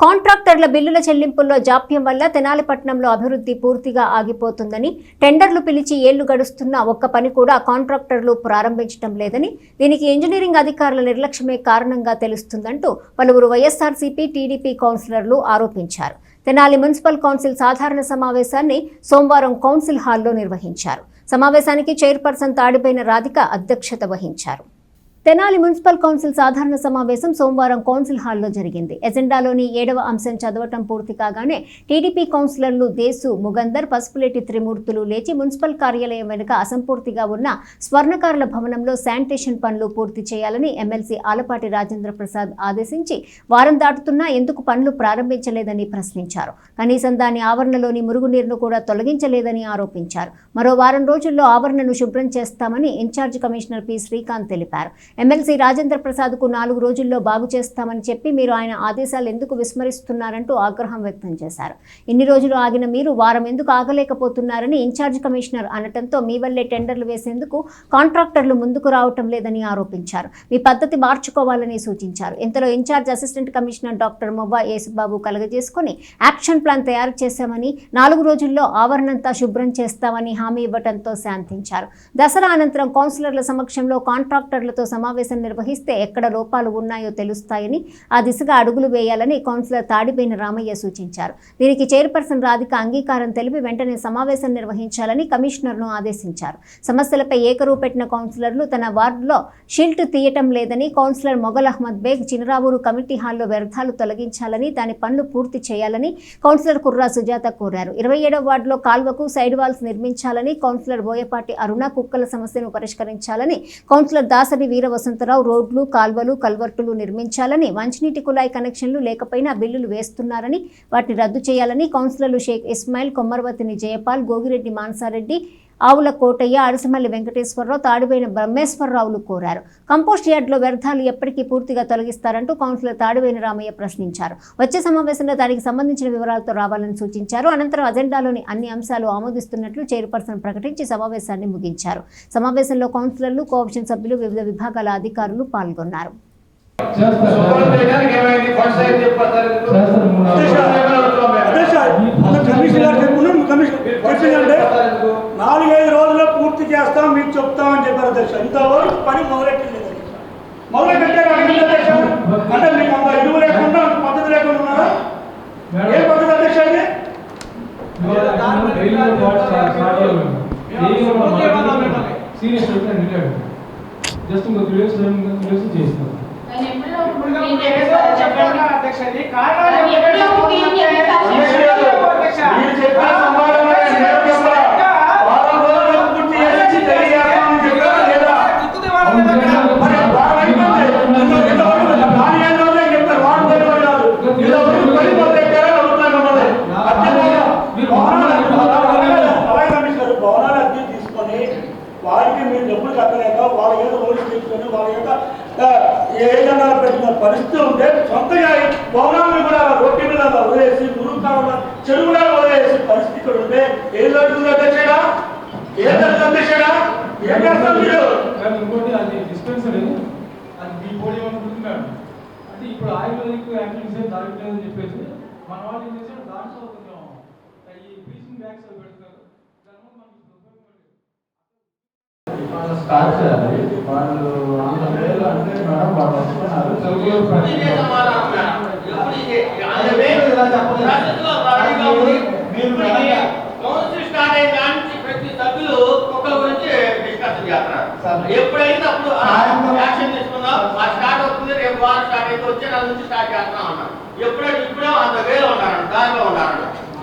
కాంట్రాక్టర్ల బిల్లుల చెల్లింపుల్లో జాప్యం వల్ల తెనాలిపట్నంలో అభివృద్ధి పూర్తిగా ఆగిపోతుందని టెండర్లు పిలిచి ఏళ్ళు గడుస్తున్న ఒక్క పని కూడా కాంట్రాక్టర్లు ప్రారంభించడం లేదని దీనికి ఇంజనీరింగ్ అధికారుల నిర్లక్ష్యమే కారణంగా తెలుస్తుందంటూ పలువురు వైఎస్ఆర్సీపీ టీడీపీ కౌన్సిలర్లు ఆరోపించారు. తెనాలి మున్సిపల్ కౌన్సిల్ సాధారణ సమావేశాన్ని సోమవారం కౌన్సిల్ హాల్లో నిర్వహించారు. సమావేశానికి చైర్పర్సన్ తాడిపోయిన రాధిక అధ్యక్షత వహించారు. తెనాలి మున్సిపల్ కౌన్సిల్ సాధారణ సమావేశం సోమవారం కౌన్సిల్ హాల్లో జరిగింది. ఎజెండాలోని ఏడవ అంశం చదవటం పూర్తి కాగానే టీడీపీ కౌన్సిలర్లు దేశు ముగందర్ పసుపులేటి త్రిమూర్తులు లేచి మున్సిపల్ కార్యాలయం వెనుక అసంపూర్తిగా ఉన్న స్వర్ణకారుల భవనంలో శానిటేషన్ పనులు పూర్తి చేయాలని ఎమ్మెల్సీ ఆలపాటి రాజేంద్ర ప్రసాద్ ఆదేశించి వారం దాటుతున్నా ఎందుకు పనులు ప్రారంభించలేదని ప్రశ్నించారు. కనీసం దాని ఆవరణలోని మురుగునీరును కూడా తొలగించలేదని ఆరోపించారు. మరో వారం రోజుల్లో ఆవరణను శుభ్రం చేస్తామని ఇన్ఛార్జ్ కమిషనర్ పి. శ్రీకాంత్ తెలిపారు. ఎమ్మెల్సీ రాజేంద్ర ప్రసాద్కు నాలుగు రోజుల్లో బాగు చేస్తామని చెప్పి మీరు ఆయన ఆదేశాలు ఎందుకు విస్మరిస్తున్నారంటూ ఆగ్రహం వ్యక్తం చేశారు. ఇన్ని రోజులు ఆగిన మీరు వారం ఎందుకు ఆగలేకపోతున్నారని ఇన్ఛార్జ్ కమిషనర్ అనటంతో మీ వల్లే టెండర్లు వేసేందుకు కాంట్రాక్టర్లు ముందుకు రావటం లేదని ఆరోపించారు. మీ పద్ధతి మార్చుకోవాలని సూచించారు. ఇంతలో incharge assistant commissioner doctor Movva Yesubabu కలగజేసుకుని action plan తయారు చేశామని నాలుగు రోజుల్లో ఆవరణంతా శుభ్రం చేస్తామని హామీ ఇవ్వడంతో శాంతించారు. దసరా అనంతరం కౌన్సిలర్ల సమక్షంలో కాంట్రాక్టర్లతో సమావేశం నిర్వహిస్తే ఎక్కడ లోపాలు ఉన్నాయో తెలుస్తాయని ఆ దిశగా అడుగులు వేయాలని కౌన్సిలర్ తాడిపోయిన రామయ్య సూచించారు. దీనికి చైర్పర్సన్ రాధిక అంగీకారం తెలిపి వెంటనే సమావేశం నిర్వహించాలని కమిషనర్ను ఆదేశించారు. సమస్యలపై ఏకరూ పెట్టిన కౌన్సిలర్లు తన వార్డులో షీల్ట్ తీయటం లేదని కౌన్సిలర్ మొగల్ అహ్మద్ బేగ్ చినరావూరు కమిటీ హాల్లో వ్యర్థాలు తొలగించాలని దాని పనులు పూర్తి చేయాలని కౌన్సిలర్ కుర్రా సుజాత కోరారు. ఇరవై ఏడవ వార్డులో కాల్వకు సైడ్ వాల్స్ నిర్మించాలని కౌన్సిలర్ బోయపాటి అరుణ కుక్కల సమస్యను పరిష్కరించాలని కౌన్సిలర్ దాసరి వీర వసంతరావు రోడ్లు కాల్వలు కల్వర్టులు నిర్మించాలని మంచినీటి కుళాయి కనెక్షన్లు లేకపోయినా బిల్లులు వేస్తున్నారని వాటిని రద్దు చేయాలని కౌన్సిలర్లు షేక్ ఇస్మాయిల్ కొమ్మరవతిని జయపాల్ గోగిరెడ్డి మాన్సారెడ్డి ఆవుల కోటయ్య అరసమల్లి వెంకటేశ్వరరావు తాడివేని బ్రహ్మేశ్వరరావులు కోరారు కంపోస్ట్ యార్డులో వ్యర్థాలు ఎప్పటికీ పూర్తిగా తొలగిస్తారంటూ కౌన్సిలర్ తాడివేని రామయ్య ప్రశ్నించారు వచ్చే సమావేశంలో దానికి సంబంధించిన వివరాలతో రావాలని సూచించారు అనంతరం అజెండాలోని అన్ని అంశాలు ఆమోదిస్తున్నట్లు చైర్పర్సన్ ప్రకటించి సమావేశాన్ని ముగించారు సమావేశంలో కౌన్సిలర్లు కోఆప్షన్ సభ్యులు వివిధ విభాగాల అధికారులు పాల్గొన్నారు కమిషన్ గారు అధ్యక్ష ఇంతవరకు పని మొదలెట్టింది అధ్యక్ష. మొదలుపెట్టారు అడిగింది అధ్యక్ష అంటే మీకు అంత ఇరువు లేకుండా పద్ధతి లేకుండా ఉన్నారా? ఏ పద్ధతి అధ్యక్ష ఇది? జస్ట్ ఇంకో త్రీ ఇయర్స్ చెప్పండి. అధ్యక్ష, కారణాలు అది చెప్పండి. ఎప్పుడో దీన్ని ఎన్నిసార్లు కమిషన్ చెప్పాను. గారు, అధ్యక్ష. మీరు చెప్పిన సమాధానం నేను చెప్పరా? వారం రోజుల్లో పూర్తి చేసి తెలియజేస్తామని చెప్పారా లేదా? గుర్తు తెవాలని లేదా అక్కడ? మరి వారం అయిపోయింది. ఇంత- ఇంతవరకు నాలుగైదు రోజులే చెప్పారు. వారం రోజులు కాదు. ఇంతవరకు పని మొదలెట్టారని అడుగుతున్నాను మిమ్మల్ని. అత్యంత అలాగే కమిషనర్ భవనాలు అద్దె తీసుకొని వారికి మీరు డబ్బులు కట్టలేక వాళ్ళ ఏదో ఓడి తీసుకొని వాళ్ళ యొక్క ఏదైనా పెట్టిన పరిస్థితి ఉంటే సొంతగా భవనాలను కూడా రొట్టి మీద వదిలేసి మురుగు కాకుండా చెరువులా వదిలేసి పరిస్థితి ఉంటే ఏం జరుగుతుంది అధ్యక్షడా ఏం జరుగుతుంది అధ్యక్షడా ఏం చేస్తారు మీరు ఇంకోటి అది డిస్పెన్సరీ అది మీ పోటీ అనుకుంటున్నాడు అంటే ఇప్పుడు ఆయుర్వేదిక్ యాక్టివిటీస్ జరగట్లేదని చెప్పేసి మన వాళ్ళు ఏం చేశారు దాంట్లో కొంచెం ఈ బ్లీచింగ్ బ్యాగ్స్ పెడుతున్నారు దానివల్ల మనకి ఉపయోగపడలేదు వాళ్ళు స్టార్ట్ చేయాలి. వాళ్ళు అంత వేలు అంటే మేడం వాళ్ళు వస్తున్నారు. తెలుగులో. అది. ఎప్పుడైతే అప్పుడు యాక్షన్ తీసుకుందాం. ఆ స్టార్ట్ అవుతుంది రేపు వారం స్టార్ట్ అయితే వచ్చే నెల నుంచి స్టార్ట్ చేస్తున్నాం అన్నారు. ఎప్పుడైతే ఇప్పుడే అంత వేలో ఉన్నారు దారిలో ఉన్నారు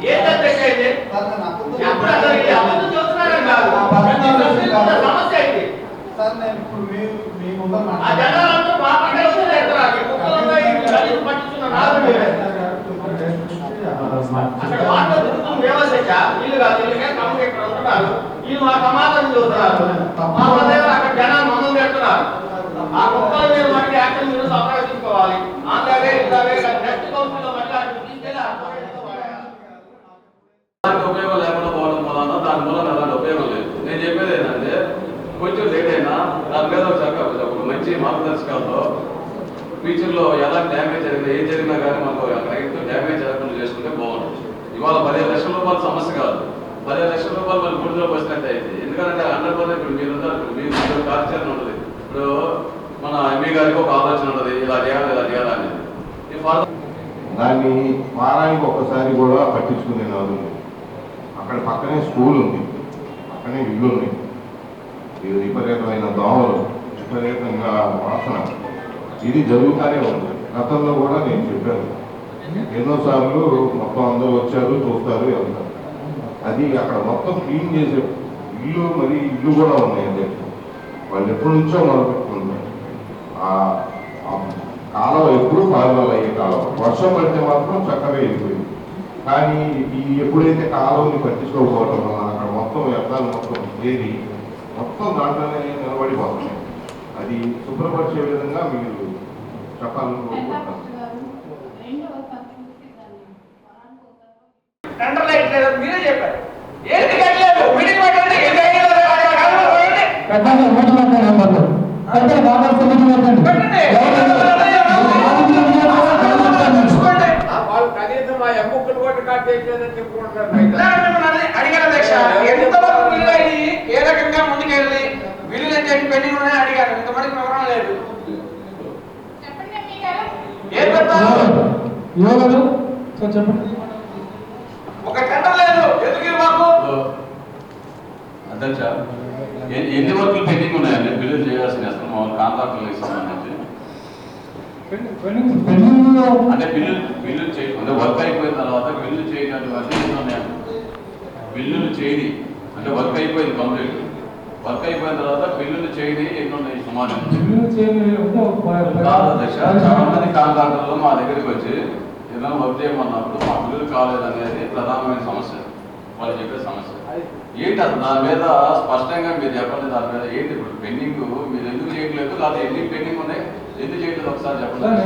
ఏంటి అధ్యక్ష ఇది సార్, నేను అబద్ధం ఎప్పుడు అసలు ఇది అబద్ధం చెబుతున్నారని కాదు. అక్కడ వాటర్ తిరుగుతుంది దేవదశ వీళ్ళు కాదు వీళ్ళకే కమ్మ ఇక్కడ ఉంటున్నారు వీళ్ళు మా సమాధానం చూస్తున్నారు. అక్కడ జనాలు మందం పెడుతున్నారు ఆ కుక్కల మీద మట్టి యాక్షన్ మీరు సపరేట్ తీసుకోవాలి ఆంధ్రవే ఇందావే నెక్స్ట్ కౌన్సిల్లో మళ్ళీ అక్కడ తీసుకెళ్ళి ఆ పోరాటంతో వాడాలి. దానికి ఉపయోగం లేకుండా పోవడం వలన దాని మూలన అలాంటి ఉపయోగం లేదు నేను చెప్పేది ఏంటంటే కొంచెం లేట్ అయినా దాని మీద ఒక చక్క ఒక మంచి మార్గదర్శకాలతో ఫ్యూచర్లో ఎలా డ్యామేజ్ జరిగింది ఏం జరిగినా కానీ మనకు రైట్ డ్యామేజ్ జరగకుండా చేసుకుంటే బాగుంటుంది ఇవాళ పదిహేను లక్షల రూపాయల సమస్య కాదు పదిహేను లక్షల రూపాయలు మన గుడిలో అయితే ఎందుకంటే హండ్రెడ్ ఇప్పుడు మీరు మీరు కార్యాచరణ ఉండదు ఇప్పుడు మన ఎంఈ గారికి ఒక ఆలోచన ఉండదు ఇలా చేయాలి ఇలా చేయాలి అనేది ఈ దాన్ని వారానికి ఒకసారి కూడా పట్టించుకునే నాదు అక్కడ పక్కనే స్కూల్ ఉంది పక్కనే ఇల్లు ఉంది. ఇది విపరీతమైన దోమలు విపరీతంగా వాసన. ఇది జరుగుతూనే ఉంది. గతంలో కూడా నేను చెప్పాను. ఎన్నోసార్లు మొత్తం అందరూ వచ్చారు చూస్తారు వెళ్తారు. అది అక్కడ మొత్తం క్లీన్ చేసే ఇల్లు మరి ఇల్లు కూడా ఉన్నాయి వాళ్ళు ఎప్పటి నుంచో మొదలుపెట్టుకుంటారు ఆ ఆ కాలం ఎప్పుడు కాలువలు అయ్యే కాలం. వర్షం పడితే మాత్రం చక్కగా వెళ్ళిపోయింది. కానీ ఈ ఎప్పుడైతే కాలువని పట్టించుకోకపోవడం వల్ల అక్కడ మొత్తం వ్యర్థాలు మొత్తం ఏరి మొత్తం దాంట్లోనే నిలబడిపోతున్నాయి. అది శుభ్రపరిచే విధంగా మీరు చెప్పాలని కోరుకుంటున్నాను. టెండర్ లైట్ లేదు మీరే చెప్పారు. ఇలాంటి మిమ్మల్ని అడిగి- అడిగాను అధ్యక్ష ఎంతవరకు బిల్లు అయ్యి ఏ రకంగా ముందుకెళ్ళి ఎంత పెండింగ్ ఉన్నాయని అడిగాను ఇంతమందికి వివరణ లేదు చెప్పండి ఎంపీ గారు ఏం యువకులు సార్ చెప్పండి ఒక టెండర్ లేదు ఎందుకు ఇది మాకు అధ్యక్ష ఎన్ని- వర్కులు పెండింగ్ ఉన్నాయండి బిల్లు చేయాల్సిన అసలు మామూలు కాంట్రాక్టులకు సంబంధించి అంటే బిల్లు బిల్లు చేయ అంటే వర్క్ అయిపోయిన తర్వాత బిల్లు చేయనటువంటి ఎన్ని ఉన్నాయండి బిల్లులు చేయని అంటే వర్క్ అయిపోయింది కంప్లీట్. వర్క్ అయిపోయిన తర్వాత బిల్లులు చేయని ఎన్ని ఉన్నాయి సుమారు? చాలా మంది కాంట్రాక్టర్లు మా దగ్గరికి వచ్చి ఏదైనా వర్క్ చేయమన్నప్పుడు మా బిల్లులు కాలేదనేది ప్రధానమైన సమస్య. వాళ్ళు చెప్పే సమస్య. ఏంటి అసలు? దాని మీద స్పష్టంగా మీరు చెప్పండి దాని మీద ఏంటి ఇప్పుడు పెండింగ్? మీరు ఎందుకు చేయట్లేదు? లేదా ఎన్ని పెండింగ్ ఉన్నాయి? ఎందుకు చేయట్లేదు ఒకసారి సార్, చెప్పండి.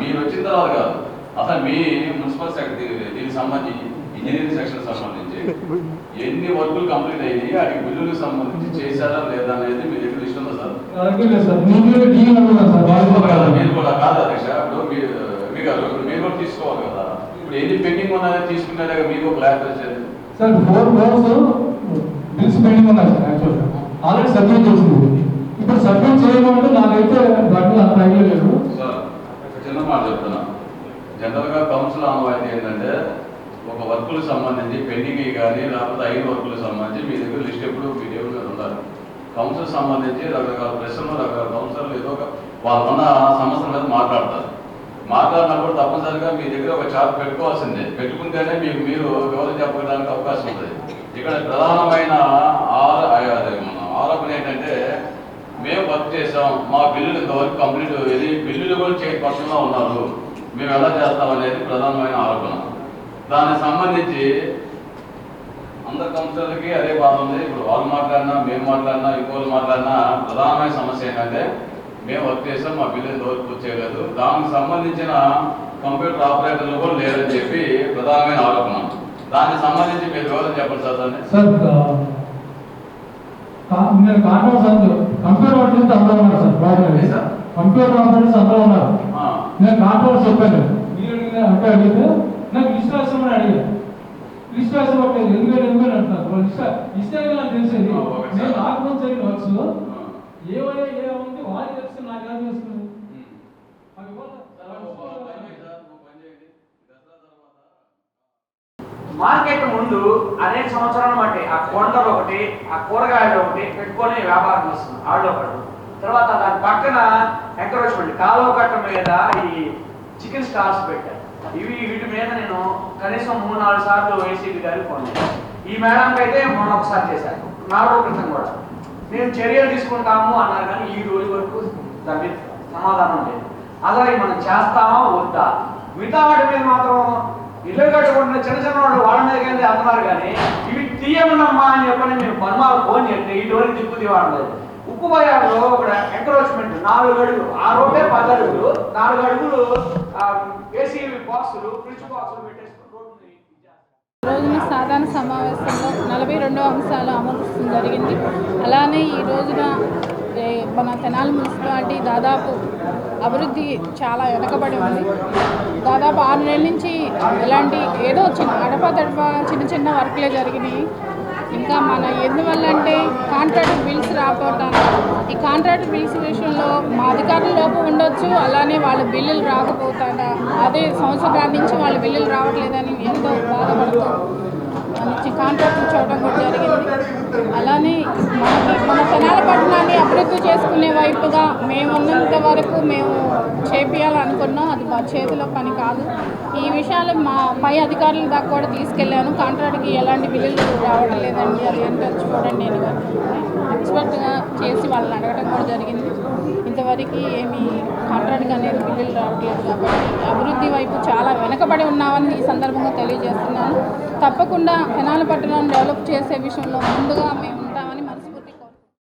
మీరు వచ్చిన తర్వాత కాదు. అసలు మీ మున్సిపల్ సెక్రటరీ దీనికి సంబంధించి ఇంజనీరింగ్ సెక్షన్ సంబంధించి ఎన్ని వర్కులు కంప్లీట్ అయ్యి వాటికి బిల్లులకు సంబంధించి చేశారా లేదా అనేది మీ దగ్గర లిస్ట్ ఉందా సార్ అలాగే లేదు సార్ నేను డీ అడుగుతాను సార్ తీసుకోవాలి కదా బాగా మీరు కూడా కాదు అధ్యక్ష ఇప్పుడు మీరు మీ గారు ఇప్పుడు మీరు కూడా తీసుకోవాలి కదా ఇప్పుడు ఉన్నాయో తీసుకునేలాగా మీకు క్లారిటీ వచ్చేది sir four floors bills pending ఉన్నాయి సార్ యాక్చువల్గా ఆల్రెడీ సబ్మిట్ చేసింది. ఇప్పుడు సబ్మిట్ చేయమంటే నాకైతే దాంట్లో అంత ఐడియా లేదు. సార్ చిన్న మాట చెప్తున్నా. జనరల్గా కౌన్సిల్ ఆనవాయితీ ఏంటంటే ఒక వర్కులకు సంబంధించి పెండింగ్ కానీ లేకపోతే అయిన వర్కులకు సంబంధించి మీ దగ్గర లిస్ట్ ఎప్పుడు మీ టేబుల్ మీద ఉండాలి. కౌన్సిల్ సంబంధించి రకరకాల ప్రశ్నలు రకరకాల కౌన్సిలర్లు ఏదో ఒక వాళ్ళకున్న సమస్యల మీద మాట్లాడతారు. మాట్లాడినప్పుడు తప్పనిసరిగా మీ దగ్గర ఒక చార్ట్ పెట్టుకోవాల్సిందే. పెట్టుకుంటేనే మీకు మీరు వివరం చెప్పడానికి అవకాశం ఉంటుంది ఇక్కడ ప్రధానమైన ఆర ఆరోపణ ఏంటంటే మేము వర్క్ చేసాం మా బిల్లులు ఇంతవరకు కంప్లీట్ ఇది బిల్లులు కూడా చేతి పక్షంలో ఉన్నారు. మేము ఎలా చేస్తాం అనేది ప్రధానమైన ఆరోపణ. దానికి సంబంధించి అందరు కౌన్సిలర్కి అదే బాధ ఉంది. ఇప్పుడు వాళ్ళు మాట్లాడినా మేము మాట్లాడినా ఇంకోళ్ళు మాట్లాడినా ప్రధానమైన సమస్య ఏంటంటే మేము వర్క్ చేసాం మా బిల్లు ఇంతవరకు పూర్తి చేయలేదు దానికి సంబంధించిన కంప్యూటర్ ఆపరేటర్లు కూడా లేరని చెప్పి ప్రధానమైన ఆరోపణ. దానికి సంబంధించి మీరు వివరం చెప్పండి సార్ దాన్ని. సార్ నేను కాంట్రాక్ట్ అందరూ కంప్యూటర్ ఆపరేటర్స్ అందరూ ఉన్నారు సార్ ఏ సార్? కంప్యూటర్ ఆపరేటర్స్ అందరూ ఉన్నారు. నేను కాంట్రాక్ట్ చెప్పాను. మీరు అంటే అడిగితే నాకు లిస్ట్ రాసామని అడిగాను లిస్ట్ రాసేవాళ్ళు ఎందుకంటే ఎందుకని అంటున్నారు. ఇస్తే నాకు తెలిసేది. సార్. నేను జరిగిన వర్క్స్ ఆ. ఏవైనా ఏముంది వాళ్ళు తెలిస్తే నాకు ఎలా మార్కెట్ ముందు అనేక సంవత్సరాల మట్టి ఆ కొండలు ఒకటి ఆ కూరగాయలు ఒకటి పెట్టుకొని వ్యాపారం చేస్తున్నాం ఆళ్ళు ఒకడు తర్వాత దాని పక్కన ఎంకరేజ్మెంట్ కాలువ కట్ట మీద ఈ చికెన్ స్టాల్స్ పెట్టారు. ఇవి వీటి మీద నేను కనీసం మూడు నాలుగు సార్లు ఏసీబీ గారికి ఫోన్ ఈ మేడంకి అయితే మొన్న ఒకసారి చేశాను నాలుగు క్రితం కూడా. మేము చర్యలు తీసుకుంటాము అన్నారు కానీ ఈ రోజు వరకు దాని సమాధానం లేదు. అలాగే మనం చేస్తామా వద్దా? మిగతా వాటి మీద మాత్రం ఇల్లు కట్టుకుంటున్న చిన్న చిన్న వాళ్ళు వాళ్ళనే కానీ అంటున్నారు కానీ ఇవి తీయమన్నమ్మా అని చెప్పని మేము పనుమాలు ఫోన్ చేస్తే ఇటువంటి దిక్కు తీవాడలేదు ఉప్పు బజార్లో ఒక ఎంక్రోచ్మెంట్ నాలుగు అడుగులు ఆ రోడ్డే పది అడుగులు నాలుగు అడుగులు ఏసీ బాక్సులు ఫ్రిడ్జ్ బాక్సులు పెట్టేసుకుని రోజున సాధారణ సమావేశంలో నలభై రెండవ అంశాలు అమలు జరిగింది. అలానే ఈ రోజున మన తెనాలి మున్సిపాలిటీ దాదాపు అభివృద్ధి చాలా వెనకబడి ఉంది. దాదాపు ఆరు నెలల నుంచి ఇలాంటి ఏదో చిన్న అడప తడప చిన్న చిన్న వర్క్లే జరిగినాయి. ఇంకా మన ఎందువల్ల అంటే కాంట్రాక్ట్ బిల్స్ రాకపోవటం ఈ కాంట్రాక్ట్ బిల్స్ విషయంలో మా అధికారుల లోపం ఉండొచ్చు అలానే వాళ్ళ బిల్లులు రాకపోతారా అదే సంవత్సరాల నుంచి వాళ్ళ బిల్లులు రావట్లేదని ఎంతో బాధపడుతూ కాంట్రాక్ట్ చూడడం కూడా జరిగింది. అలానే మనకి మన తెనాల పట్టణాన్ని అభివృద్ధి చేసుకునే వైపుగా మేము ఉన్నంత వరకు మేము చేపియాలనుకున్నాం. అది మా చేతిలో పని కాదు. ఈ విషయాలు మా పై అధికారుల దాకా కూడా తీసుకెళ్ళాను. కాంట్రాక్ట్కి ఎలాంటి బిల్లులు రావడం లేదండి. అది ఏంటో చూడండి నేను ఎక్స్పర్ట్గా చేసి వాళ్ళని అడగడం కూడా జరిగింది. ఇంతవరకు ఏమి కాంట్రాక్ట్ అనేది బిల్లులు రావట్లేదు కాబట్టి అభివృద్ధి వైపు చాలా వెనకబడి ఉన్నామని ఈ సందర్భంగా తెలియజేస్తున్నాను. తప్పకుండా తెనాలి పట్టణాన్ని డెవలప్ చేసే విషయంలో ముందుగా మేము